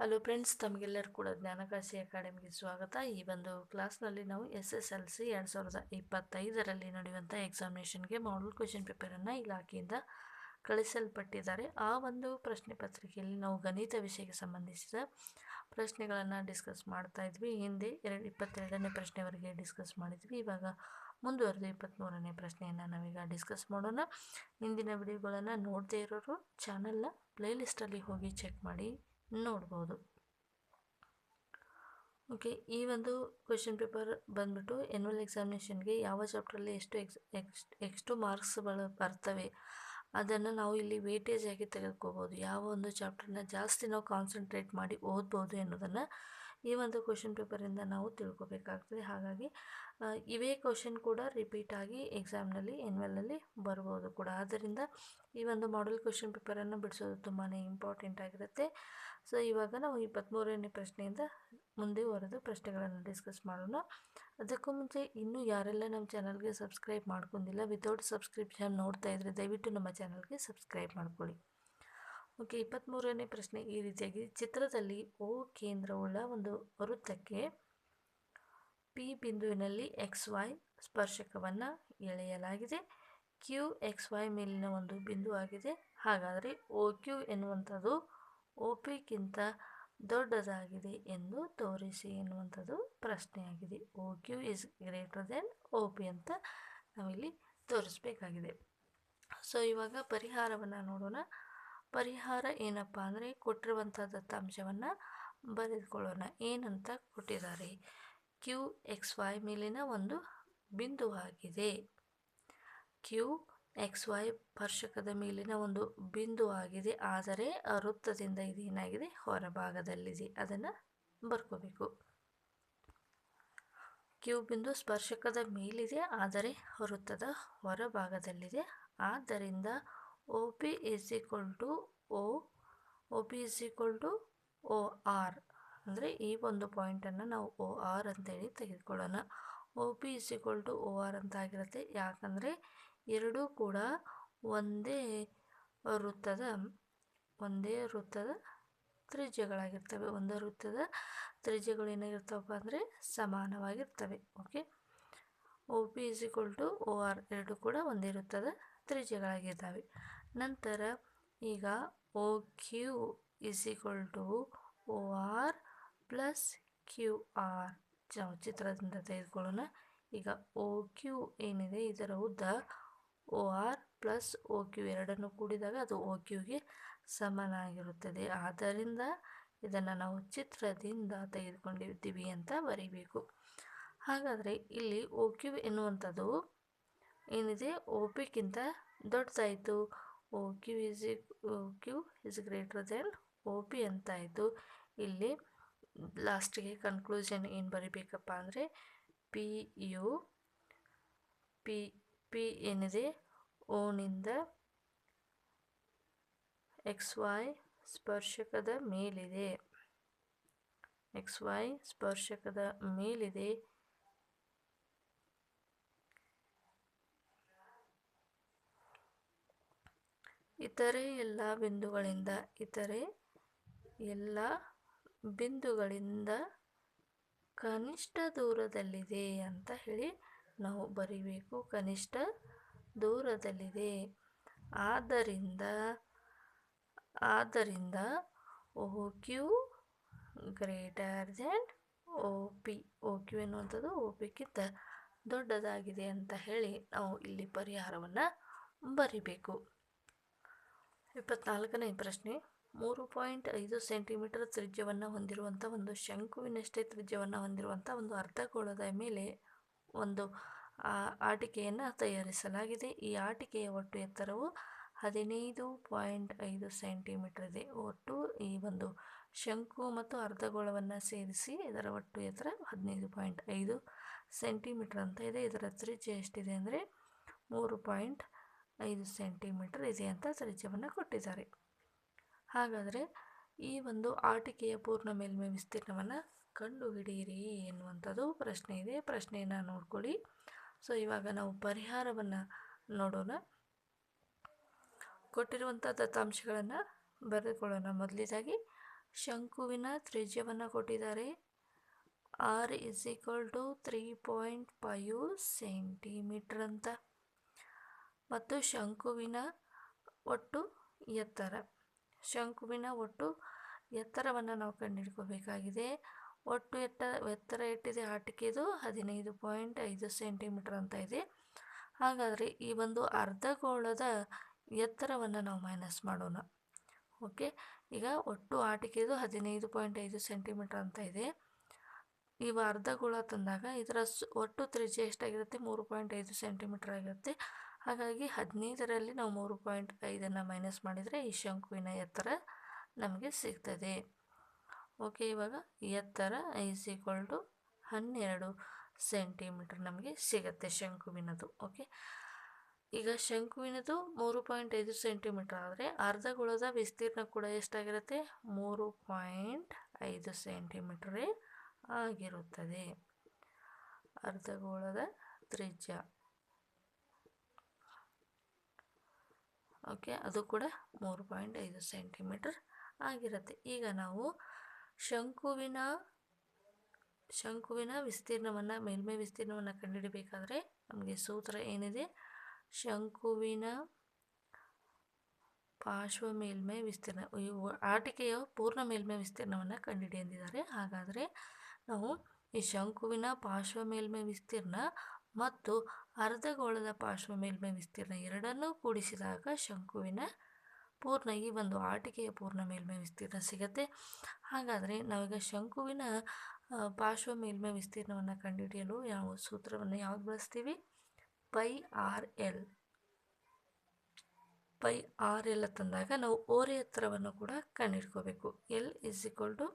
Hello friends ತಮಗೆಲ್ಲರೂ ಕೂಡ ಜ್ಞಾನಕಾಶಿ ಅಕಾಡೆಮಿಗೆ ಸ್ವಾಗತ. ಈ ಒಂದು ಕ್ಲಾಸ್ನಲ್ಲಿ ನಾವು ಎಸ್ ಎಸ್ ಎಲ್ ಸಿ ಎರಡು ಸಾವಿರದ ಇಪ್ಪತ್ತೈದರಲ್ಲಿ ನಡೆಯುವಂಥ ಎಕ್ಸಾಮಿನೇಷನ್ಗೆ ಮಾಡಲ್ ಕ್ವೆಶನ್ ಪೇಪರನ್ನು ಇಲಾಖೆಯಿಂದ ಕಳಿಸಲ್ಪಟ್ಟಿದ್ದಾರೆ. ಆ ಒಂದು ಪ್ರಶ್ನೆ ಪತ್ರಿಕೆಯಲ್ಲಿ ನಾವು ಗಣಿತ ವಿಷಯಕ್ಕೆ ಸಂಬಂಧಿಸಿದ ಪ್ರಶ್ನೆಗಳನ್ನು ಡಿಸ್ಕಸ್ ಮಾಡ್ತಾ ಇದ್ವಿ. ಹಿಂದೆ ಎರಡು, ಇಪ್ಪತ್ತೆರಡನೇ ಪ್ರಶ್ನೆವರೆಗೆ ಡಿಸ್ಕಸ್ ಮಾಡಿದ್ವಿ. ಇವಾಗ ಮುಂದುವರೆದು ಇಪ್ಪತ್ತ್ಮೂರನೇ ಪ್ರಶ್ನೆಯನ್ನು ನಾವೀಗ ಡಿಸ್ಕಸ್ ಮಾಡೋಣ. ಹಿಂದಿನ ವಿಡಿಯೋಗಳನ್ನು ನೋಡದೇ ಇರೋರು ಚಾನಲ್ನ ಪ್ಲೇಲಿಸ್ಟಲ್ಲಿ ಹೋಗಿ ಚೆಕ್ ಮಾಡಿ. ನೋಡ್ಬೋದು. ಓಕೆ ಈ ಒಂದು ಕ್ವೆಶನ್ ಪೇಪರ್ ಬಂದ್ಬಿಟ್ಟು ಎನ್ಯುವಲ್ ಎಕ್ಸಾಮಿನೇಷನ್ಗೆ ಯಾವ ಚಾಪ್ಟ್ರಲ್ಲಿ ಎಷ್ಟು ಎಕ್ಸ್ ಎಕ್ಸ್ ಎಷ್ಟು ಮಾರ್ಕ್ಸ್ಗಳು ಬರ್ತವೆ, ಅದನ್ನು ನಾವು ಇಲ್ಲಿ ವೇಟೇಜ್ ಆಗಿ ತೆಗೆದುಕೋಬೋದು. ಯಾವ ಒಂದು ಚಾಪ್ಟರ್ನ ಜಾಸ್ತಿ ನಾವು ಕಾನ್ಸಂಟ್ರೇಟ್ ಮಾಡಿ ಓದ್ಬೋದು ಎನ್ನುವುದನ್ನು ಈ ಒಂದು ಕ್ವೆಶನ್ ಪೇಪರಿಂದ ನಾವು ತಿಳ್ಕೊಬೇಕಾಗ್ತದೆ. ಹಾಗಾಗಿ ಇವೇ ಕ್ವಶನ್ ಕೂಡ ರಿಪೀಟ್ ಆಗಿ ಎಕ್ಸಾಮ್ನಲ್ಲಿ ಎನ್ವೆಲ್ನಲ್ಲಿ ಬರ್ಬೋದು ಕೂಡ. ಆದ್ದರಿಂದ ಈ ಒಂದು ಮಾಡಲ್ ಕ್ವಶನ್ ಪೇಪರನ್ನು ಬಿಡಿಸೋದು ತುಂಬಾ ಇಂಪಾರ್ಟೆಂಟ್ ಆಗಿರುತ್ತೆ. ಸೊ ಇವಾಗ ನಾವು ಇಪ್ಪತ್ತ್ಮೂರನೇ ಪ್ರಶ್ನೆಯಿಂದ ಮುಂದುವರೆದು ಪ್ರಶ್ನೆಗಳನ್ನು ಡಿಸ್ಕಸ್ ಮಾಡೋಣ. ಅದಕ್ಕೂ ಮುಂಚೆ ಇನ್ನೂ ಯಾರೆಲ್ಲ ನಮ್ಮ ಚಾನಲ್ಗೆ ಸಬ್ಸ್ಕ್ರೈಬ್ ಮಾಡ್ಕೊಂಡಿಲ್ಲ ವಿತೌಟ್ ಸಬ್ಸ್ಕ್ರಿಪ್ಷನ್ ನೋಡ್ತಾ ಇದ್ದರೆ ದಯವಿಟ್ಟು ನಮ್ಮ ಚಾನಲ್ಗೆ ಸಬ್ಸ್ಕ್ರೈಬ್ ಮಾಡ್ಕೊಳ್ಳಿ. ಓಕೆ ಇಪ್ಪತ್ತ್ಮೂರನೇ ಪ್ರಶ್ನೆ ಈ ರೀತಿಯಾಗಿ ಚಿತ್ರದಲ್ಲಿ ಓ ಕೇಂದ್ರವುಳ್ಳ ಒಂದು ವೃತ್ತಕ್ಕೆ ಪಿ ಬಿಂದುವಿನಲ್ಲಿ ಎಕ್ಸ್ ವೈ ಸ್ಪರ್ಶಕವನ್ನು ಎಳೆಯಲಾಗಿದೆ. ಕ್ಯೂ ಎಕ್ಸ್ ವೈ ಮೇಲಿನ ಒಂದು ಬಿಂದು ಆಗಿದೆ. ಹಾಗಾದರೆ ಓ ಕ್ಯೂ ಎನ್ನುವಂಥದ್ದು ಒ ಪಿಗಿಂತ ದೊಡ್ಡದಾಗಿದೆ ಎಂದು ತೋರಿಸಿ ಎನ್ನುವಂಥದ್ದು ಪ್ರಶ್ನೆಯಾಗಿದೆ. O Q is greater than O P ಅಂತ ನಾವಿಲ್ಲಿ ತೋರಿಸ್ಬೇಕಾಗಿದೆ. ಸೊ, ಇವಾಗ ಪರಿಹಾರವನ್ನು ನೋಡೋಣ. ಪರಿಹಾರ ಏನಪ್ಪ ಅಂದರೆ ಕೊಟ್ಟಿರುವಂಥ ದತ್ತಾಂಶವನ್ನು ಬರೆದುಕೊಳ್ಳೋಣ. ಏನಂತ ಕೊಟ್ಟಿದ್ದಾರೆ? ಕ್ಯೂ ಎಕ್ಸ್ ವೈ ಮೇಲಿನ ಒಂದು ಬಿಂದುವಾಗಿದೆ. ಕ್ಯೂ ವೈ ಸ್ಪರ್ಶಕದ ಮೇಲಿನ ಒಂದು ಬಿಂದು ಆಗಿದೆ. ಆದರೆ ವೃತ್ತದಿಂದ ಇದೇನಾಗಿದೆ ಹೊರಭಾಗದಲ್ಲಿದೆ. ಅದನ್ನು ಬರ್ಕೋಬೇಕು. ಕ್ಯೂ ಬಿಂದು ಸ್ಪರ್ಶಕದ ಮೇಲಿದೆ. ಆದರೆ ವೃತ್ತದ ಹೊರಭಾಗದಲ್ಲಿದೆ. ಆದ್ದರಿಂದ O P is equal to O O P is equal to O R ಅಂದರೆ ಈ ಒಂದು ಪಾಯಿಂಟನ್ನು ನಾವು ಒ ಆರ್ ಅಂತೇಳಿ ತೆಗೆದುಕೊಳ್ಳೋಣ. O P is equal to O R ಅಂತ ಆಗಿರುತ್ತೆ. ಯಾಕಂದರೆ ಎರಡೂ ಕೂಡ ಒಂದೇ ವೃತ್ತದ ಒಂದೇ ವೃತ್ತದ ತ್ರಿಜ್ಯಗಳಾಗಿರ್ತವೆ. ಒಂದೇ ವೃತ್ತದ ತ್ರಿಜ್ಯಗಳು ಏನಾಗಿರ್ತವಪ್ಪ ಅಂದರೆ ಸಮಾನವಾಗಿರ್ತವೆ. Okay O P is equal to O R ಎರಡು ಕೂಡ ಒಂದೇ ವೃತ್ತದ ತ್ರಿಜ್ಯಗಳಾಗಿದ್ದಾವೆ. ನಂತರ ಈಗ O Q is equal to O R plus Q R ಚಿತ್ರದಿಂದ ತೆಗೆದುಕೊಳ್ಳೋಣ. ಈಗ ಒ ಕ್ಯೂ ಏನಿದೆ? ಇದರ ಉದ್ದ O R plus O Q ಎರಡನ್ನು ಕೂಡಿದಾಗ ಅದು ಓ ಕ್ಯೂಗೆ ಸಮನಾಗಿರುತ್ತದೆ. ಆದ್ದರಿಂದ ಇದನ್ನು ನಾವು ಚಿತ್ರದಿಂದ ತೆಗೆದುಕೊಂಡಿದ್ದೀವಿ ಅಂತ ಬರೀಬೇಕು. ಹಾಗಾದರೆ ಇಲ್ಲಿ ಓ ಕ್ಯೂ ಎನ್ನುವಂಥದ್ದು ಏನಿದೆ? ಓ ಪಿಗಿಂತ ದೊಡ್ಡದಾಯಿತು. O Q is O Q is greater than O P ಅಂತಾಯಿತು. ಇಲ್ಲಿ ಲಾಸ್ಟಿಗೆ ಕನ್ಕ್ಲೂಷನ್ ಏನು ಬರಿಬೇಕಪ್ಪ ಅಂದರೆ ಪಿ ಯು ಪಿ ಪಿ ಏನಿದೆ ಓನಿಂದ ಎಕ್ಸ್ ವೈ ಸ್ಪರ್ಶಕದ ಮೇಲಿದೆ. ಎಕ್ಸ್ ವೈ ಸ್ಪರ್ಶಕದ ಮೇಲಿದೆ. ಇತರೆ ಎಲ್ಲ ಬಿಂದುಗಳಿಂದ, ಇತರೆ ಎಲ್ಲ ಬಿಂದುಗಳಿಂದ ಕನಿಷ್ಠ ದೂರದಲ್ಲಿದೆ ಅಂತ ಹೇಳಿ ನಾವು ಬರಿಬೇಕು ಕನಿಷ್ಠ ದೂರದಲ್ಲಿದೆ. ಆದ್ದರಿಂದ ಆದ್ದರಿಂದ O Q greater than O P O Q ಎನ್ನುವಂಥದ್ದು ಓ ಪಿಗಿಂತ ದೊಡ್ಡದಾಗಿದೆ ಅಂತ ಹೇಳಿ ನಾವು ಇಲ್ಲಿ ಪರಿಹಾರವನ್ನು ಬರಿಬೇಕು. ಇಪ್ಪತ್ನಾಲ್ಕನೇ ಪ್ರಶ್ನೆ. ಮೂರು ಪಾಯಿಂಟ್ ಐದು ಸೆಂಟಿಮೀಟರ್ ತ್ರಿಜ್ಯವನ್ನು ಹೊಂದಿರುವಂಥ ಒಂದು ಶಂಕುವಿನಷ್ಟೇ ತ್ರಿಜ್ಯವನ್ನು ಹೊಂದಿರುವಂಥ ಒಂದು ಅರ್ಧಗೋಳದ ಮೇಲೆ ಒಂದು ಆಟಿಕೆಯನ್ನು ತಯಾರಿಸಲಾಗಿದೆ. ಈ ಆಟಿಕೆಯ ಒಟ್ಟು ಎತ್ತರವು ಹದಿನೈದು ಪಾಯಿಂಟ್ ಐದು ಸೆಂಟಿಮೀಟರ್ ಇದೆ ಒಟ್ಟು ಈ ಒಂದು ಶಂಕು ಮತ್ತು ಅರ್ಧಗೋಳವನ್ನು ಸೇರಿಸಿ ಇದರ ಒಟ್ಟು ಎತ್ತರ ಹದಿನೈದು ಪಾಯಿಂಟ್ ಐದು ಸೆಂಟಿಮೀಟರ್ ಅಂತ ಇದೆ. ಇದರ ತ್ರಿಜ್ಯ ಎಷ್ಟಿದೆ ಅಂದರೆ ಮೂರು ಪಾಯಿಂಟ್ ಐದು ಸೆಂಟಿಮೀಟರ್ ಇದೆ ಅಂತ ತ್ರಿಜ್ಯವನ್ನು ಕೊಟ್ಟಿದ್ದಾರೆ. ಹಾಗಾದರೆ ಈ ಒಂದು ಆಟಿಕೆಯ ಪೂರ್ಣ ಮೇಲ್ಮೈ ವಿಸ್ತೀರ್ಣವನ್ನು ಕಂಡುಹಿಡಿಯಿರಿ ಎನ್ನುವಂಥದ್ದು ಪ್ರಶ್ನೆ ಇದೆ. ಪ್ರಶ್ನೆಯನ್ನು ನೋಡ್ಕೊಳ್ಳಿ. ಸೊ ಇವಾಗ ನಾವು ಪರಿಹಾರವನ್ನು ನೋಡೋಣ. ಕೊಟ್ಟಿರುವಂಥ ದತ್ತಾಂಶಗಳನ್ನು ಬರೆದುಕೊಳ್ಳೋಣ. ಮೊದಲಿದಾಗಿ, ಶಂಕುವಿನ ತ್ರಿಜ್ಯವನ್ನು ಕೊಟ್ಟಿದ್ದಾರೆ. R is equal to three point five centimetre ಅಂತ. ಮತ್ತು ಶಂಕುವಿನ ಒಟ್ಟು ಎತ್ತರ. ಶಂಕುವಿನ ಒಟ್ಟು ಎತ್ತರವನ್ನು ನಾವು ಕಂಡುಹಿಡ್ಕೋಬೇಕಾಗಿದೆ ಒಟ್ಟು ಎತ್ತ, ಎತ್ತರ ಎಷ್ಟಿದೆ ಆಟಿಕೆದು ಹದಿನೈದು ಪಾಯಿಂಟ್ ಐದು ಸೆಂಟಿಮೀಟ್ರ್ ಅಂತ ಇದೆ. ಹಾಗಾದರೆ ಈ ಒಂದು ಅರ್ಧಗೋಳದ ಎತ್ತರವನ್ನು ನಾವು ಮೈನಸ್ ಮಾಡೋಣ. ಓಕೆ ಈಗ ಒಟ್ಟು ಆಟಿಕೆದು ಹದಿನೈದು ಪಾಯಿಂಟ್ ಐದು ಸೆಂಟಿಮೀಟ್ರ್ ಅಂತ ಇದೆ. ಇವು ಅರ್ಧಗೋಳ ತಂದಾಗ ಇದರ ಒಟ್ಟು ತ್ರಿಜ್ಯ ಎಷ್ಟಾಗಿರುತ್ತೆ? ಮೂರು ಪಾಯಿಂಟ್ ಐದು ಸೆಂಟಿಮೀಟ್ರ್ ಆಗಿರುತ್ತೆ. ಹಾಗಾಗಿ ಹದಿನೈದರಲ್ಲಿ ನಾವು ಮೂರು ಪಾಯಿಂಟ್ ಐದನ್ನು ಮೈನಸ್ ಮಾಡಿದರೆ ಈ ಶಂಕುವಿನ ಎತ್ತರ ನಮಗೆ ಸಿಗ್ತದೆ. ಓಕೆ, ಇವಾಗ ಎತ್ತರ ಈಸ್ ಈಕ್ವಲ್ ಟು ಹನ್ನೆರಡು ಸೆಂಟಿಮೀಟರ್ ನಮಗೆ ಸಿಗುತ್ತೆ ಶಂಕುವಿನದು, ಓಕೆ? ಈಗ ಶಂಕುವಿನದು ಮೂರು ಪಾಯಿಂಟ್ ಐದು ಸೆಂಟಿಮೀಟರ್ ಆದರೆ ಅರ್ಧಗೋಳದ ವಿಸ್ತೀರ್ಣ ಕೂಡ ಎಷ್ಟಾಗಿರುತ್ತೆ? ಮೂರು ಪಾಯಿಂಟ್ ಐದು ಸೆಂಟಿಮೀಟರೇ ಆಗಿರುತ್ತದೆ. ಅರ್ಧಗೋಳದ ತ್ರಿಜ್ಯ. ಓಕೆ, ಅದು ಕೂಡ ಮೂರು ಪಾಯಿಂಟ್ ಐದು ಸೆಂಟಿಮೀಟರ್ ಆಗಿರುತ್ತೆ. ಈಗ ನಾವು ಶಂಕುವಿನ ಶಂಕುವಿನ ವಿಸ್ತೀರ್ಣವನ್ನು, ಮೇಲ್ಮೈ ವಿಸ್ತೀರ್ಣವನ್ನು ಕಂಡುಹಿಡಬೇಕಾದ್ರೆ ನಮಗೆ ಸೂತ್ರ ಏನಿದೆ? ಶಂಕುವಿನ ಪಾರ್ಶ್ವ ಮೇಲ್ಮೈ ವಿಸ್ತೀರ್ಣ ಆಟಿಕೆಯ ಪೂರ್ಣ ಮೇಲ್ಮೈ ವಿಸ್ತೀರ್ಣವನ್ನು ಕಂಡುಹಿಡಿ ಎಂದಿದ್ದಾರೆ ಹಾಗಾದರೆ ನಾವು ಈ ಶಂಕುವಿನ ಪಾರ್ಶ್ವ ಮೇಲ್ಮೈ ವಿಸ್ತೀರ್ಣ ಮತ್ತು ಅರ್ಧಗೋಳದ ಪಾರ್ಶ್ವ ಮೇಲ್ಮೈ ವಿಸ್ತೀರ್ಣ ಎರಡನ್ನೂ ಕೂಡಿಸಿದಾಗ ಶಂಕುವಿನ ಪೂರ್ಣ ಈ ಒಂದು ಆಟಿಕೆಯ ಪೂರ್ಣ ಮೇಲ್ಮೈ ವಿಸ್ತೀರ್ಣ ಸಿಗತ್ತೆ. ಹಾಗಾದರೆ ನಾವೀಗ ಶಂಕುವಿನ ಪಾರ್ಶ್ವ ಮೇಲ್ಮೈ ವಿಸ್ತೀರ್ಣವನ್ನು ಕಂಡುಹಿಡಿಯಲು ಯಾವ ಸೂತ್ರವನ್ನು ಯಾವ್ದು ಬಳಸ್ತೀವಿ? Pi R L. Pi R L ತಂದಾಗ ನಾವು ಓರೆ ಎತ್ತರವನ್ನು ಕೂಡ ಕಂಡುಹಿಡ್ಕೋಬೇಕು. ಎಲ್ ಇಸ್ ಈಕ್ವಲ್ ಟು,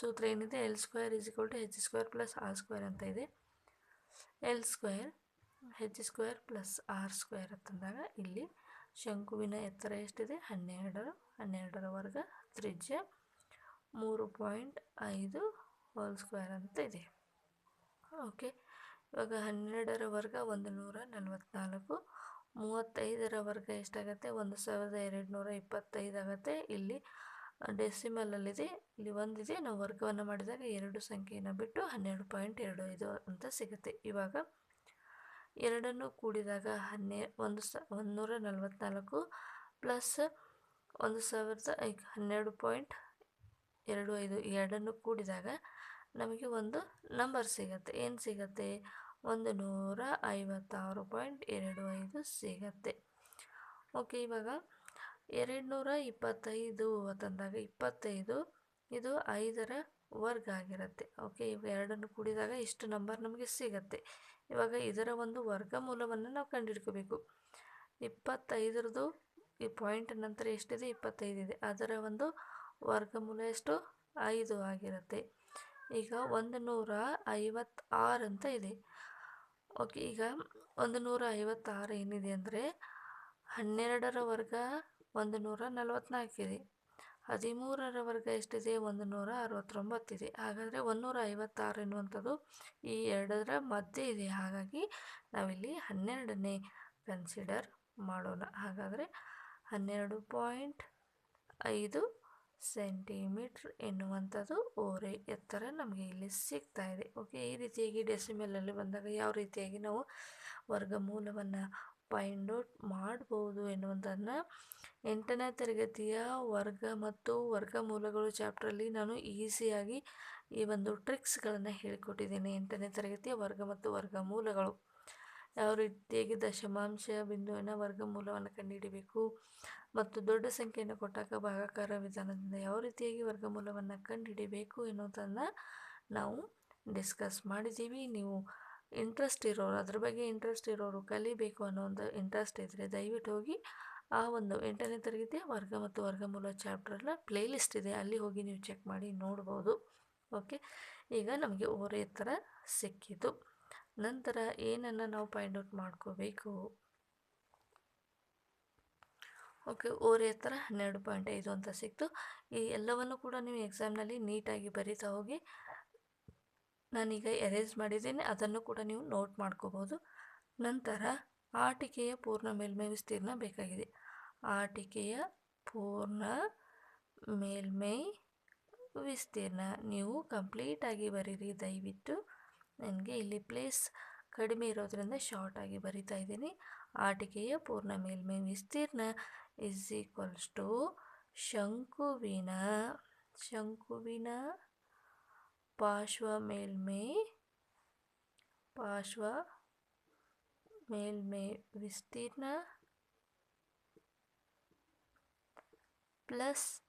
ಸೂತ್ರ ಏನಿದೆ? L square is equal to H square plus R square ಅಂತ ಇದೆ. L square H square plus R square ಅಂತಂದಾಗ ಇಲ್ಲಿ ಶಂಕುವಿನ ಎತ್ತರ ಎಷ್ಟಿದೆ? ಹನ್ನೆರಡರ ಹನ್ನೆರಡರ ವರ್ಗ ತ್ರಿಜ್ಯ ಮೂರು ಪಾಯಿಂಟ್ ಐದು ಹೋಲ್ ಸ್ಕ್ವೇರ್ ಅಂತ ಇದೆ. ಓಕೆ ಇವಾಗ ಹನ್ನೆರಡರ ವರ್ಗ ಒಂದು ನೂರ ನಲವತ್ತ್ನಾಲ್ಕು ಮೂವತ್ತೈದರ ವರ್ಗ ಎಷ್ಟಾಗತ್ತೆ? ಒಂದು ಸಾವಿರದ ಎರಡು ನೂರ ಇಪ್ಪತ್ತೈದು ಆಗತ್ತೆ. ಇಲ್ಲಿ ಡೆಸಿಮಲಲ್ಲಿದೆ ಇಲ್ಲಿ ಒಂದಿದೆ. ನಾವು ವರ್ಗವನ್ನು ಮಾಡಿದಾಗ ಎರಡು ಸಂಖ್ಯೆಯನ್ನು ಬಿಟ್ಟು ಹನ್ನೆರಡು ಪಾಯಿಂಟ್ ಎರಡು ಐದು ಅಂತ ಸಿಗುತ್ತೆ. ಇವಾಗ ಎರಡನ್ನು ಕೂಡಿದಾಗ ಹನ್ನೆ, ಒಂದು ಸ ಒಂದು ನೂರ ನಲವತ್ತ್ನಾಲ್ಕು ಪ್ಲಸ್ ಒಂದು ಸಾವಿರದ ಹನ್ನೆರಡು ಪಾಯಿಂಟ್ ಎರಡು ಐದು ಎರಡನ್ನು ಕೂಡಿದಾಗ ನಮಗೆ ಒಂದು ನಂಬರ್ ಸಿಗತ್ತೆ. ಏನು ಸಿಗತ್ತೆ? ಒಂದು ನೂರ ಐವತ್ತಾರು ಪಾಯಿಂಟ್ ಎರಡು ಐದು ಸಿಗತ್ತೆ. ಓಕೆ, ಇವಾಗ ಎರಡು ನೂರ ಇಪ್ಪತ್ತೈದು ಅಂತಂದಾಗ ಇಪ್ಪತ್ತೈದು, ಇದು ಐದರ ವರ್ಗ ಆಗಿರುತ್ತೆ. ಓಕೆ ಇವಾಗ ಎರಡನ್ನು ಕೂಡಿದಾಗ ಇಷ್ಟು ನಂಬರ್ ನಮಗೆ ಸಿಗತ್ತೆ. ಇವಾಗ ಇದರ ಒಂದು ವರ್ಗಮೂಲವನ್ನು ನಾವು ಕಂಡುಹಿಡ್ಕೋಬೇಕು ಇಪ್ಪತ್ತೈದರದು ಈ ಪಾಯಿಂಟ್ ನಂತರ ಎಷ್ಟಿದೆ? ಇಪ್ಪತ್ತೈದು ಇದೆ. ಅದರ ಒಂದು ವರ್ಗಮೂಲ ಎಷ್ಟು? ಐದು ಆಗಿರುತ್ತೆ. ಈಗ ಒಂದು ನೂರ ಐವತ್ತಾರು ಅಂತ ಇದೆ. ಓಕೆ ಈಗ ಒಂದು ನೂರ ಐವತ್ತಾರು ಏನಿದೆ ಅಂದರೆ ಹನ್ನೆರಡರ ವರ್ಗ ಒಂದು ನೂರ ನಲವತ್ತ್ನಾಲ್ಕಿದೆ ಹದಿಮೂರರ ವರ್ಗ ಎಷ್ಟಿದೆ? ಒಂದು ನೂರ ಅರವತ್ತೊಂಬತ್ತಿದೆ ಹಾಗಾದರೆ ಒಂದೂರ ಐವತ್ತಾರು ಎನ್ನುವಂಥದ್ದು ಈ ಎರಡರ ಮಧ್ಯೆ ಇದೆ. ಹಾಗಾಗಿ ನಾವಿಲ್ಲಿ ಹನ್ನೆರಡನೇ ಕನ್ಸಿಡರ್ ಮಾಡೋಣ. ಹಾಗಾದರೆ ಹನ್ನೆರಡು ಪಾಯಿಂಟ್ ಐದು ಸೆಂಟಿಮೀಟ್ರ್ ಎನ್ನುವಂಥದ್ದು ಓರೆ ಎತ್ತರ ನಮಗೆ ಇಲ್ಲಿ ಸಿಗ್ತಾ ಇದೆ. ಓಕೆ ಈ ರೀತಿಯಾಗಿ ಡೆಸಿಮೆಲಲ್ಲಿ ಬಂದಾಗ ಯಾವ ರೀತಿಯಾಗಿ ನಾವು ವರ್ಗಮೂಲವನ್ನು ಫೈಂಡ್ ಔಟ್ ಮಾಡ್ಬೋದು ಎನ್ನುವಂಥದ್ದನ್ನ ಎಂಟನೇ ತರಗತಿಯ ವರ್ಗ ಮತ್ತು ವರ್ಗಮೂಲಗಳು ಚಾಪ್ಟ್ರಲ್ಲಿ ನಾನು ಈಸಿಯಾಗಿ ಈ ಒಂದು ಟ್ರಿಕ್ಸ್ಗಳನ್ನು ಹೇಳಿಕೊಟ್ಟಿದ್ದೀನಿ ಎಂಟನೇ ತರಗತಿಯ ವರ್ಗ ಮತ್ತು ವರ್ಗಮೂಲಗಳು ಯಾವ ರೀತಿಯಾಗಿ ದಶಮಾಂಶ ಬಿಂದುವಿನ ವರ್ಗಮೂಲವನ್ನು ಕಂಡುಹಿಡಿಬೇಕು ಮತ್ತು ದೊಡ್ಡ ಸಂಖ್ಯೆಯನ್ನು ಕೊಟ್ಟಾಗ ಭಾಗಾಕಾರ ವಿಧಾನದಿಂದ ಯಾವ ರೀತಿಯಾಗಿ ವರ್ಗಮೂಲವನ್ನು ಕಂಡುಹಿಡಿಬೇಕು ಎನ್ನುವುದನ್ನು ನಾವು ಡಿಸ್ಕಸ್ ಮಾಡಿದ್ದೀವಿ. ನೀವು ಇಂಟ್ರೆಸ್ಟ್ ಇರೋರು, ಅದ್ರ ಬಗ್ಗೆ ಇಂಟ್ರೆಸ್ಟ್ ಇರೋರು ಕಲಿಬೇಕು ಅನ್ನೋ ಒಂದು ಇಂಟ್ರೆಸ್ಟ್ ಇದ್ದರೆ ದಯವಿಟ್ಟು ಹೋಗಿ ಆ ಒಂದು ಎಂಟನೇ ತರಗತಿಯ ವರ್ಗ ಮತ್ತು ವರ್ಗಮೂಲ ಚಾಪ್ಟರ್ನ ಪ್ಲೇಲಿಸ್ಟ್ ಇದೆ, ಅಲ್ಲಿ ಹೋಗಿ ನೀವು ಚೆಕ್ ಮಾಡಿ ನೋಡ್ಬೋದು. ಓಕೆ ಈಗ ನಮಗೆ ಓರೆ ಥರ ಸಿಕ್ಕಿತು ನಂತರ ಏನನ್ನು ನಾವು ಫೈಂಡ್ ಔಟ್ ಮಾಡ್ಕೋಬೇಕು? ಓಕೆ ಓರೆ ಎತ್ತರ ಹನ್ನೆರಡು ಪಾಯಿಂಟ್ ಐದು ಅಂತ ಸಿಕ್ತು. ಈ ಎಲ್ಲವನ್ನು ಕೂಡ ನೀವು ಎಕ್ಸಾಮ್ನಲ್ಲಿ ನೀಟಾಗಿ ಬರಿತಾ ಹೋಗಿ ನಾನೀಗ ಎರೇಸ್ ಮಾಡಿದ್ದೀನಿ, ಅದನ್ನು ಕೂಡ ನೀವು ನೋಟ್ ಮಾಡ್ಕೋಬೋದು. ನಂತರ ಆಟಿಕೆಯ ಪೂರ್ಣ ಮೇಲ್ಮೈ ವಿಸ್ತೀರ್ಣ ಬೇಕಾಗಿದೆ. ಆಟಿಕೆಯ ಪೂರ್ಣ ಮೇಲ್ಮೈ ವಿಸ್ತೀರ್ಣ. ನೀವು ಕಂಪ್ಲೀಟಾಗಿ ಬರೀರಿ, ದಯವಿಟ್ಟು. ನನಗೆ ಇಲ್ಲಿ ಪ್ಲೇಸ್ ಕಡಿಮೆ ಇರೋದರಿಂದ ಶಾರ್ಟಾಗಿ ಬರಿತಾ ಇದ್ದೀನಿ. ಆಟಿಕೆಯ ಪೂರ್ಣ ಮೇಲ್ಮೈ ವಿಸ್ತೀರ್ಣ ಇಸ್ ಈಕ್ವಲ್ಸ್ ಟು ಶಂಕುವಿನ ಶಂಕುವಿನ ಪಾರ್ಶ್ವ ಮೇಲ್ಮೈ ಪಾರ್ಶ್ವ ಮೇಲ್ಮೈ ವಿಸ್ತೀರ್ಣ ಪ್ಲಸ್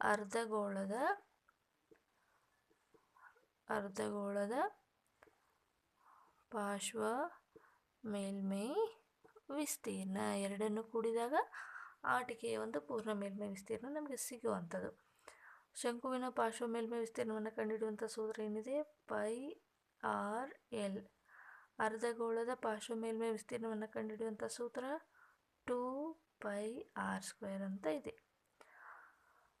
ಅರ್ಧಗೋಳದ ಅರ್ಧಗೋಳದ ಪಾರ್ಶ್ವ ಮೇಲ್ಮೈ ವಿಸ್ತೀರ್ಣ ಎರಡನ್ನು ಕೂಡಿದಾಗ ಆಟಿಕೆಯ ಒಂದು ಪೂರ್ಣ ಮೇಲ್ಮೈ ವಿಸ್ತೀರ್ಣ ನಮಗೆ ಸಿಗುವಂಥದ್ದು. ಶಂಕುವಿನ ಪಾರ್ಶ್ವ ಮೇಲ್ಮೈ ವಿಸ್ತೀರ್ಣವನ್ನು ಕಂಡುಹಿಡಿಯುವಂಥ ಸೂತ್ರ ಏನಿದೆ? Pi R L. ಅರ್ಧಗೋಳದ ಪಾರ್ಶ್ವ ಮೇಲ್ಮೈ ವಿಸ್ತೀರ್ಣವನ್ನು ಕಂಡುಹಿಡಿಯುವಂಥ ಸೂತ್ರ ಟೂ ಪೈ ಆರ್ ಸ್ಕ್ವೇರ್ ಅಂತ ಇದೆ.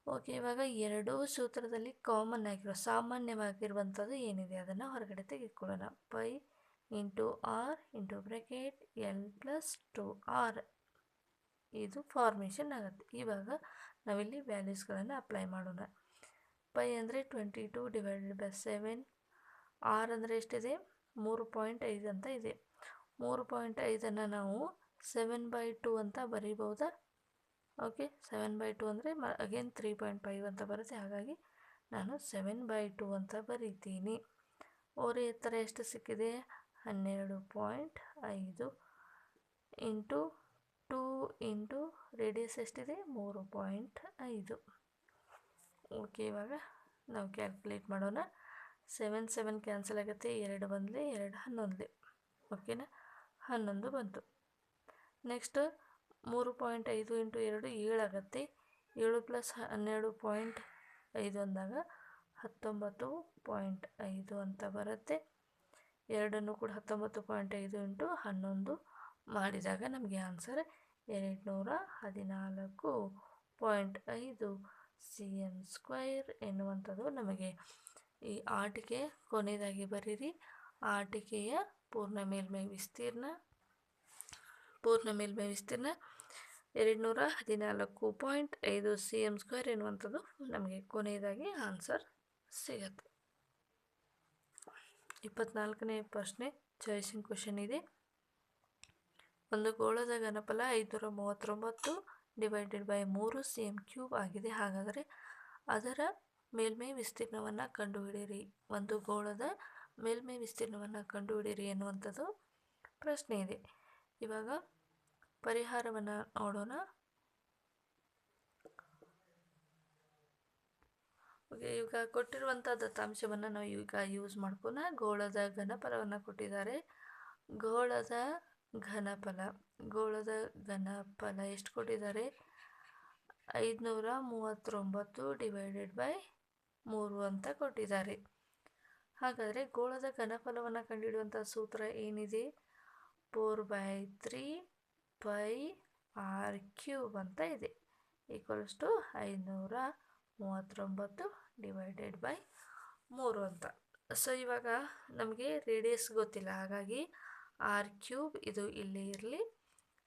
ಓಕೆ, ಇವಾಗ ಎರಡೂ ಸೂತ್ರದಲ್ಲಿ ಕಾಮನ್ ಆಗಿರೋ ಸಾಮಾನ್ಯವಾಗಿರುವಂಥದ್ದು ಏನಿದೆ? ಅದನ್ನು ಹೊರಗಡೆ ತೆಗೆದುಕೊಳ್ಳೋಣ. Pi into R into bracket L plus two R. ಇದು ಫಾರ್ಮೇಷನ್ ಆಗುತ್ತೆ. ಇವಾಗ ನಾವಿಲ್ಲಿ ವ್ಯಾಲ್ಯೂಸ್ಗಳನ್ನು ಅಪ್ಲೈ ಮಾಡೋಣ. ಪೈ ಅಂದರೆ twenty two divided by seven. R ಅಂದರೆ ಎಷ್ಟಿದೆ? ಮೂರು ಪಾಯಿಂಟ್ ಐದು ಅಂತ ಇದೆ. ಮೂರು ಪಾಯಿಂಟ್ ಐದನ್ನು ನಾವು ಸೆವೆನ್ ಬೈ ಟು ಅಂತ ಬರೀಬಹುದಾ? ಓಕೆ ಸೆವೆನ್ ಬೈ ಟು ಅಂದರೆ ಮ ಅಗೇನ್ ತ್ರೀ ಪಾಯಿಂಟ್ ಫೈವ್ ಅಂತ ಬರುತ್ತೆ. ಹಾಗಾಗಿ ನಾನು ಸೆವೆನ್ ಬೈ ಟು ಅಂತ ಬರೀತೀನಿ. ಓರೆ ಎತ್ತರ ಎಷ್ಟು ಸಿಕ್ಕಿದೆ? ಹನ್ನೆರಡು ಪಾಯಿಂಟ್ ಐದು ಇಂಟು ಟೂ ಇಂಟು ರೇಡಿಯಸ್ ಎಷ್ಟಿದೆ? ಮೂರು ಪಾಯಿಂಟ್ ಐದು. ಓಕೆ ಇವಾಗ ನಾವು ಕ್ಯಾಲ್ಕುಲೇಟ್ ಮಾಡೋಣ. ಸೆವೆನ್ ಸೆವೆನ್ ಕ್ಯಾನ್ಸಲ್ ಆಗುತ್ತೆ. ಎರಡು ಬಂದಲಿ, ಎರಡು ಹನ್ನೊಂದಲೆ. ಓಕೆನಾ ಹನ್ನೊಂದು ಬಂತು. ನೆಕ್ಸ್ಟ್ ಮೂರು ಪಾಯಿಂಟ್ ಐದು ಇಂಟು ಎರಡು ಏಳಾಗತ್ತೆ ಏಳು ಪ್ಲಸ್ ಹನ್ನೆರಡು ಪಾಯಿಂಟ್ ಐದು ಅಂದಾಗ ಹತ್ತೊಂಬತ್ತು ಪಾಯಿಂಟ್ ಐದು ಅಂತ ಬರುತ್ತೆ. ಎರಡನ್ನು ಕೂಡ ಹತ್ತೊಂಬತ್ತು ಪಾಯಿಂಟ್ ಐದು ಇಂಟು ಹನ್ನೊಂದು ಮಾಡಿದಾಗ ನಮಗೆ ಆನ್ಸರ್ ಎರಡು ನೂರ ಹದಿನಾಲ್ಕು ಪಾಯಿಂಟ್ ಐದು ಸಿ ಎಂ ಸ್ಕ್ವೈರ್ ಎನ್ನುವಂಥದ್ದು ನಮಗೆ ಈ ಆಟಿಕೆ ಕೊನೆಯದಾಗಿ ಬರೀರಿ. ಆಟಿಕೆಯ ಪೂರ್ಣ ಮೇಲ್ಮೈ ವಿಸ್ತೀರ್ಣ, ಪೂರ್ಣ ಮೇಲ್ಮೈ ವಿಸ್ತೀರ್ಣ ಎರಡು ನೂರ ಹದಿನಾಲ್ಕು ಪಾಯಿಂಟ್ ಐದು ಸಿ ಎಂ ಸ್ಕ್ವೇರ್ ಎನ್ನುವಂಥದ್ದು ನಮಗೆ ಕೊನೆಯದಾಗಿ ಆನ್ಸರ್ ಸಿಗತ್ತೆ. ಇಪ್ಪತ್ನಾಲ್ಕನೇ ಪ್ರಶ್ನೆ ಚಾಯ್ಸಿಂಗ್ ಕ್ವಶನ್ ಇದೆ. ಒಂದು ಗೋಳದ ಘನಫಲ ಐದುನೂರ ಮೂವತ್ತೊಂಬತ್ತು ಡಿವೈಡೆಡ್ ಬೈ ಮೂರು ಸಿ ಎಂ ಕ್ಯೂಬ್ ಆಗಿದೆ. ಹಾಗಾದರೆ ಅದರ ಮೇಲ್ಮೈ ವಿಸ್ತೀರ್ಣವನ್ನು ಕಂಡುಹಿಡಿಯಿರಿ. ಒಂದು ಗೋಳದ ಮೇಲ್ಮೈ ವಿಸ್ತೀರ್ಣವನ್ನು ಕಂಡುಹಿಡಿಯಿರಿ ಎನ್ನುವಂಥದ್ದು ಪ್ರಶ್ನೆ ಇದೆ. ಇವಾಗ ಪರಿಹಾರವನ್ನು ನೋಡೋಣ. ಈಗ ಕೊಟ್ಟಿರುವಂಥ ದತ್ತಾಂಶವನ್ನು ನಾವು ಈಗ ಯೂಸ್ ಮಾಡ್ಕೊಂಡು ಗೋಳದ ಘನಫಲವನ್ನು ಕೊಟ್ಟಿದ್ದಾರೆ. ಗೋಳದ ಘನಫಲ, ಗೋಳದ ಘನಫಲ ಎಷ್ಟು ಕೊಟ್ಟಿದ್ದಾರೆ? ಐದುನೂರ ಮೂವತ್ತೊಂಬತ್ತು ಡಿವೈಡೆಡ್ ಬೈ ಮೂರು ಅಂತ ಕೊಟ್ಟಿದ್ದಾರೆ. ಹಾಗಾದರೆ ಗೋಳದ ಘನಫಲವನ್ನು ಕಂಡುಹಿಡಿಯುವಂಥ ಸೂತ್ರ ಏನಿದೆ? Four by three pi R cube ಅಂತ ಇದೆ. ಈಕ್ವಲ್ಸ್ ಟು ಐನೂರ ಮೂವತ್ತೊಂಬತ್ತು ಡಿವೈಡೆಡ್ ಬೈ ಮೂರು ಅಂತ. ಸೊ ಇವಾಗ ನಮಗೆ ರೇಡಿಯಸ್ ಗೊತ್ತಿಲ್ಲ. ಹಾಗಾಗಿ ಆರ್ ಕ್ಯೂಬ್ ಇದು ಇಲ್ಲಿ ಇರಲಿ.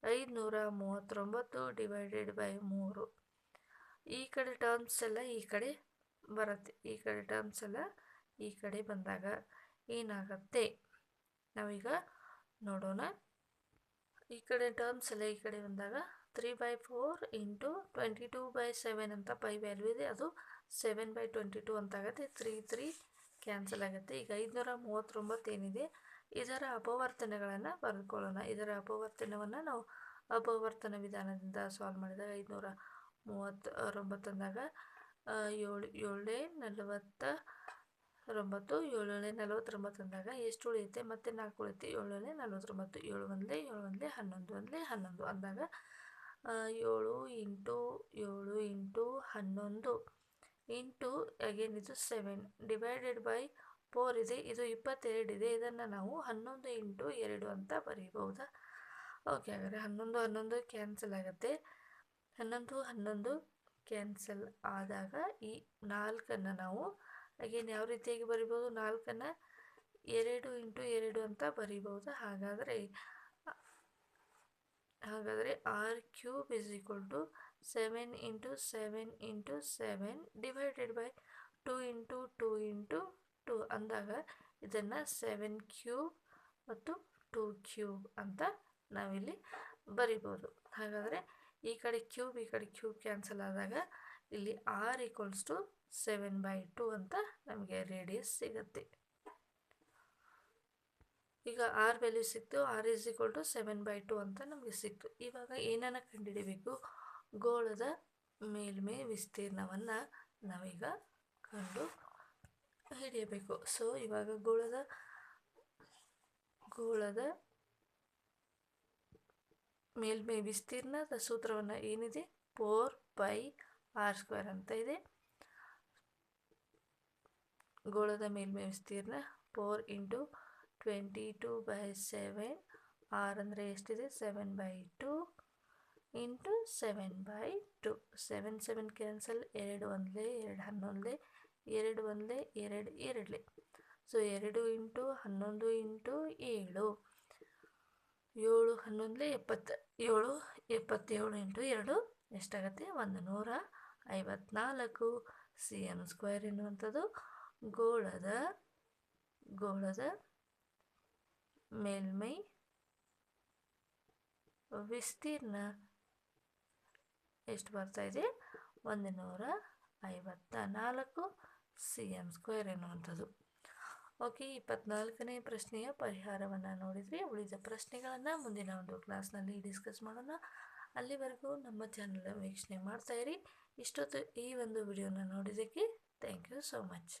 ಐದುನೂರ ಮೂವತ್ತೊಂಬತ್ತು ಡಿವೈಡೆಡ್ ಬೈ ಮೂರು. ಈ ಕಡೆ ಟರ್ಮ್ಸ್ ಎಲ್ಲ ಈ ಕಡೆ ಬರುತ್ತೆ. ಈ ಕಡೆ ಟರ್ಮ್ಸ್ ಎಲ್ಲ ಈ ಕಡೆ ಬಂದಾಗ ಏನಾಗತ್ತೆ? ನಾವೀಗ ನೋಡೋಣ. ಈ ಕಡೆ ಟರ್ಮ್ಸ್ ಎಲ್ಲ ಈ ಕಡೆ ಬಂದಾಗ three by four into twenty two by seven ಅಂತ ಪೈ ವ್ಯಾಲ್ಯೂ ಇದೆ. ಅದು ಸೆವೆನ್ ಬೈ ಟ್ವೆಂಟಿ ಟೂ ಅಂತ ಆಗುತ್ತೆ. ತ್ರೀ ತ್ರೀ ಕ್ಯಾನ್ಸಲ್ ಆಗುತ್ತೆ. ಈಗ ಐದುನೂರ ಮೂವತ್ತೊಂಬತ್ತು ಏನಿದೆ? ಇದರ ಅಪವರ್ತನಗಳನ್ನು ಬರೆದುಕೊಳ್ಳೋಣ ಇದರ ಅಪವರ್ತನವನ್ನು ನಾವು ಅಪವರ್ತನ ವಿಧಾನದಿಂದ ಸಾಲ್ವ್ ಮಾಡಿದಾಗ ಐದುನೂರ ಮೂವತ್ತ ಅಂದಾಗ ಏಳು ಏಳನೇ ನಲವತ್ತ ಒಂಬತ್ತು ಏಳನೇ ನಲವತ್ತೊಂಬತ್ತು ಅಂದಾಗ ಎಷ್ಟು ಉಳಿಯುತ್ತೆ? ಮತ್ತು ನಾಲ್ಕು ಉಳಿಯುತ್ತೆ. ಏಳನೇ ನಲವತ್ತೊಂಬತ್ತು, ಏಳು ಒಂದಲೇ ಏಳು ಒಂದಲೇ ಹನ್ನೊಂದು ಒಂದಲೇ ಹನ್ನೊಂದು ಅಂದಾಗ ಏಳು ಇಂಟು ಏಳು ಇಂಟು ಹನ್ನೊಂದು ಇಂಟು ಅಗೇನ್ ಇದು ಸೆವೆನ್ ಡಿವೈಡೆಡ್ ಬೈ ಫೋರ್ ಇದೆ, ಇದು ಇಪ್ಪತ್ತೆರಡು ಇದೆ, ಇದನ್ನು ನಾವು ಹನ್ನೊಂದು ಇಂಟು ಎರಡು ಅಂತ ಬರೀಬಹುದಾ. ಓಕೆ ಹಾಗಾದರೆ ಹನ್ನೊಂದು ಹನ್ನೊಂದು ಕ್ಯಾನ್ಸಲ್ ಆಗುತ್ತೆ. ಹನ್ನೊಂದು ಹನ್ನೊಂದು ಕ್ಯಾನ್ಸಲ್ ಆದಾಗ ಈ ನಾಲ್ಕನ್ನು ನಾವು ಅಗೇನ್ ಯಾವ ರೀತಿಯಾಗಿ ಬರಿಬೋದು ನಾಲ್ಕನ್ನು ಎರಡು ಇಂಟು ಎರಡು ಅಂತ ಬರಿಬೋದು ಹಾಗಾದರೆ ಹಾಗಾದರೆ R cube is equal to seven into seven into seven divided by two into two into two ಅಂದಾಗ ಇದನ್ನು ಸೆವೆನ್ ಕ್ಯೂಬ್ ಮತ್ತು ಟೂ ಕ್ಯೂಬ್ ಅಂತ ನಾವಿಲ್ಲಿ ಬರಿಬೋದು. ಹಾಗಾದರೆ ಈ ಕಡೆ ಕ್ಯೂಬ್, ಈ ಕಡೆ ಕ್ಯೂಬ್ ಕ್ಯಾನ್ಸಲ್ ಆದಾಗ ಇಲ್ಲಿ R equals to seven by two ಅಂತ ನಮಗೆ ರೇಡಿಯಸ್ ಸಿಗುತ್ತೆ. ಈಗ ಆರ್ ವ್ಯಾಲ್ಯೂ ಸಿಕ್ತು, R is equal to seven by two ಅಂತ ನಮಗೆ ಸಿಕ್ತು. ಇವಾಗ ಏನನ್ನು ಕಂಡುಹಿಡಿಬೇಕು? ಗೋಳದ ಮೇಲ್ಮೈ ವಿಸ್ತೀರ್ಣವನ್ನು ನಾವೀಗ ಕಂಡು ಹಿಡಿಯಬೇಕು. ಸೊ ಇವಾಗ ಗೋಳದ ಗೋಳದ ಮೇಲ್ಮೈ ವಿಸ್ತೀರ್ಣದ ಸೂತ್ರವನ್ನು ಏನಿದೆ? ಫೋರ್ ಪೈ ಆರ್ ಸ್ಕ್ವೇರ್ ಅಂತ ಇದೆ. ಗೋಳದ ಮೇಲ್ಮೈ ವಿಸ್ತೀರ್ಣ four into twenty two by seven R ಅಂದರೆ ಎಷ್ಟಿದೆ? Seven by two into seven by two seven seven cancel ಎರಡು ಒಂದೇ ಎರಡು ಹನ್ನೊಂದಲೇ ಎರಡು ಒಂದೇ, ಎರಡು ಎರಡಲೇ. ಸೊ, ಎರಡು ಇಂಟು ಹನ್ನೊಂದು ಇಂಟು ಏಳು. ಏಳು ಹನ್ನೊಂದಲೇ ಎಪ್ಪತ್ತು, ಏಳು ಎಪ್ಪತ್ತೇಳು ಇಂಟು ಎರಡು ಎಷ್ಟಾಗತ್ತೆ? ಒಂದು ನೂರ ಐವತ್ನಾಲ್ಕು. ಸಿ ಎಂ ಸ್ಕ್ವೇರ್ ಎನ್ನುವಂಥದ್ದು ಗೋಳದ ಗೋಳದ ಮೇಲ್ಮೈ ವಿಸ್ತೀರ್ಣ ಎಷ್ಟು ಬರ್ತಾ ಇದೆ? ಒಂದು ನೂರ ಐವತ್ತ ನಾಲ್ಕು ಸಿ ಎಂ ಸ್ಕ್ವೇರ್ ಎನ್ನುವಂಥದ್ದು. ಓಕೆ, ಇಪ್ಪತ್ನಾಲ್ಕನೇ ಪ್ರಶ್ನೆಯ ಪರಿಹಾರವನ್ನು ನೋಡಿದ್ವಿ. ಉಳಿದ ಪ್ರಶ್ನೆಗಳನ್ನು ಮುಂದಿನ ಒಂದು ಕ್ಲಾಸ್ನಲ್ಲಿ ಡಿಸ್ಕಸ್ ಮಾಡೋಣ. ಅಲ್ಲಿವರೆಗೂ ನಮ್ಮ ಚಾನಲ್ ವೀಕ್ಷಣೆ ಮಾಡ್ತಾಯಿರಿ ಇಷ್ಟೊತ್ತು ಈ ಒಂದು ವಿಡಿಯೋನ ನೋಡಿದ್ದಕ್ಕೆ ಥ್ಯಾಂಕ್ ಯು ಸೋ ಮಚ್.